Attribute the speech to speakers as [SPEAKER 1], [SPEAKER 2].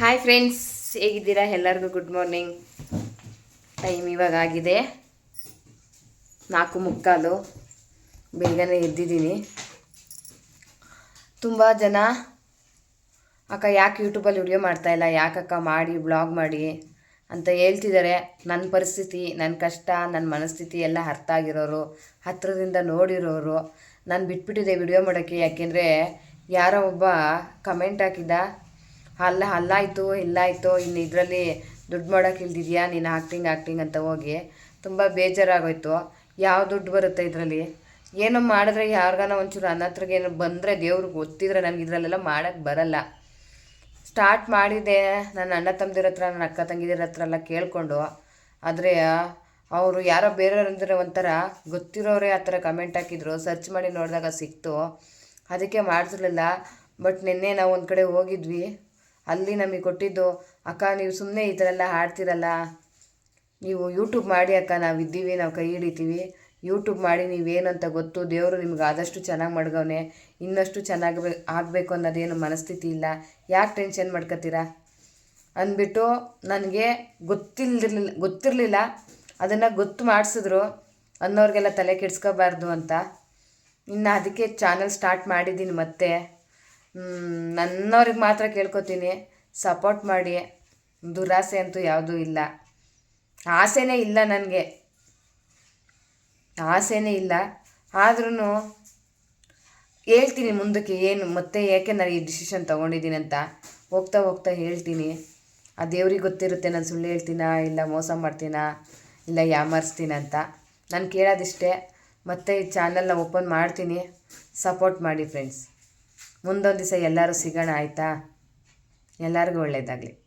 [SPEAKER 1] Hi friends ಹೇಗಿದ್ದೀರಾ? ಎಲ್ಲರಿಗೂ good morning time ಇವಾಗ ಆಗಿದೆ. ನಾಲ್ಕು ಮುಕ್ಕಾಲು. ಬೇಗನೆ ಎದ್ದಿದ್ದೀನಿ. ತುಂಬ ಜನ, ಅಕ್ಕ ಯಾಕೆ ಯೂಟ್ಯೂಬಲ್ಲಿ ವಿಡಿಯೋ ಮಾಡ್ತಾಯಿಲ್ಲ ಯಾಕಕ್ಕ ಮಾಡಿ ಬ್ಲಾಗ್ ಮಾಡಿ ಅಂತ ಹೇಳ್ತಿದ್ದಾರೆ. ನನ್ನ ಪರಿಸ್ಥಿತಿ ನನ್ನ ಕಷ್ಟ ನನ್ನ ಮನಸ್ಥಿತಿ ಎಲ್ಲ ಅರ್ಥ ಆಗಿರೋರು ಹತ್ತಿರದಿಂದ ನೋಡಿರೋರು, ನಾನು ಬಿಟ್ಬಿಟ್ಟಿದ್ದೆ ವಿಡಿಯೋ ಮಾಡೋಕ್ಕೆ. ಯಾಕೆಂದರೆ, ಯಾರೋ ಒಬ್ಬ ಕಮೆಂಟ್ ಹಾಕಿದ್ದ ಅಲ್ಲ ಅಲ್ಲಾಯಿತು ಇಲ್ಲಾಯಿತು, ಇನ್ನು ಇದರಲ್ಲಿ ದುಡ್ಡು ಮಾಡೋಕೆ ಇಲ್ದಿದ್ಯಾ, ನೀನು ಆ್ಯಕ್ಟಿಂಗ್ ಆ್ಯಕ್ಟಿಂಗ್ ಅಂತ ಹೋಗಿ ತುಂಬ ಬೇಜಾರಾಗೋಯ್ತು. ಯಾವ ದುಡ್ಡು ಬರುತ್ತೆ ಇದರಲ್ಲಿ? ಏನೋ ಮಾಡಿದ್ರೆ ಯಾರಿಗಾನ ಒಂಚೂರು ಅನ್ನತ್ರಿಗೆ ಏನೋ ಬಂದರೆ ದೇವ್ರಿಗೆ ಗೊತ್ತಿದ್ರೆ ನನಗೆ ಇದರಲ್ಲೆಲ್ಲ ಮಾಡೋಕ್ಕೆ ಬರಲ್ಲ. ಸ್ಟಾರ್ಟ್ ಮಾಡಿದೆ ನನ್ನ ಅಣ್ಣ ತಮ್ಮದಿರ ಹತ್ರ ನನ್ನ ಅಕ್ಕ ತಂಗಿದಿರ ಹತ್ರ ಎಲ್ಲ ಕೇಳಿಕೊಂಡು. ಆದರೆ ಅವರು ಯಾರೋ ಬೇರೆಯವ್ರಂದ್ರೆ ಒಂಥರ ಗೊತ್ತಿರೋರೇ ಆ ಥರ ಕಮೆಂಟ್ ಹಾಕಿದ್ರು. ಸರ್ಚ್ ಮಾಡಿ ನೋಡಿದಾಗ ಸಿಕ್ತು. ಅದಕ್ಕೆ ಮಾಡಿಸಿರ್ಲಿಲ್ಲ ಬಟ್ ನಿನ್ನೆ ನಾವು ಒಂದು ಕಡೆ ಹೋಗಿದ್ವಿ. ಅಲ್ಲಿ ನಮಗೆ ಕೊಟ್ಟಿದ್ದು, ಅಕ್ಕ, ನೀವು ಸುಮ್ಮನೆ ಈ ಥರ ಎಲ್ಲ ಹಾಡ್ತಿರಲ್ಲ? ನೀವು ಯೂಟ್ಯೂಬ್ ಮಾಡಿ ಅಕ್ಕ, ನಾವು ಇದ್ದೀವಿ, ನಾವು ಕೈ ಹಿಡಿತೀವಿ. ಯೂಟ್ಯೂಬ್ ಮಾಡಿ ನೀವೇನು ಅಂತ ಗೊತ್ತು, ದೇವರು ನಿಮ್ಗೆ ಆದಷ್ಟು ಚೆನ್ನಾಗಿ ಮಡ್ಗವನೆ. ಇನ್ನಷ್ಟು ಚೆನ್ನಾಗಿ ಆಗಬೇಕು ಅನ್ನೋದೇನು ಮನಸ್ಥಿತಿ ಇಲ್ಲ. ಯಾಕೆ ಟೆನ್ಷನ್ ಮಾಡ್ಕೊತೀರಾ ಅಂದ್ಬಿಟ್ಟು ನನಗೆ ಗೊತ್ತಿಲ್ದಿರ್ಲಿಲ್ಲ ಗೊತ್ತಿರಲಿಲ್ಲ. ಅದನ್ನು ಗೊತ್ತು ಮಾಡಿಸಿದ್ರು. ಅನ್ನೋರಿಗೆಲ್ಲ ತಲೆ ಕೆಡಿಸ್ಕೋಬಾರ್ದು ಅಂತ. ಇನ್ನು ಅದಕ್ಕೆ ಚಾನಲ್ ಸ್ಟಾರ್ಟ್ ಮಾಡಿದ್ದೀನಿ ಮತ್ತೆ. ನನ್ನವ್ರಿಗೆ ಮಾತ್ರ ಕೇಳ್ಕೊತೀನಿ. ಸಪೋರ್ಟ್ ಮಾಡಿ. ದುರಾಸೆ ಅಂತೂ ಯಾವುದೂ ಇಲ್ಲ. ಆಸೆನೇ ಇಲ್ಲ ನನಗೆ. ಆಸೆನೇ ಇಲ್ಲ. ಆದ್ರೂ ಹೇಳ್ತೀನಿ ಮುಂದಕ್ಕೆ ಏನು, ಮತ್ತೆ ಯಾಕೆ ನಾನು ಈ ಡಿಸಿಷನ್ ತೊಗೊಂಡಿದ್ದೀನಿ ಅಂತ. ಹೋಗ್ತಾ ಹೋಗ್ತಾ ಹೇಳ್ತೀನಿ. ಆ ದೇವ್ರಿಗೆ ಗೊತ್ತಿರುತ್ತೆ ನಾನು ಸುಳ್ಳು ಹೇಳ್ತೀನಾ, ಇಲ್ಲ ಮೋಸ ಮಾಡ್ತೀನಾ, ಇಲ್ಲ ಯಾಮರ್ಸ್ತೀನ ಅಂತ. ನಾನು ಕೇಳೋದಿಷ್ಟೇ. ಮತ್ತೆ ಈ ಚಾನಲ್ನ ಓಪನ್ ಮಾಡ್ತೀನಿ. ಸಪೋರ್ಟ್ ಮಾಡಿ ಫ್ರೆಂಡ್ಸ್ ಮುಂದೊಂದು ದಿವಸ ಎಲ್ಲರೂ ಸಿಗೋಣ ಆಯಿತಾ? ಎಲ್ಲರಿಗೂ ಒಳ್ಳೆಯದಾಗಲಿ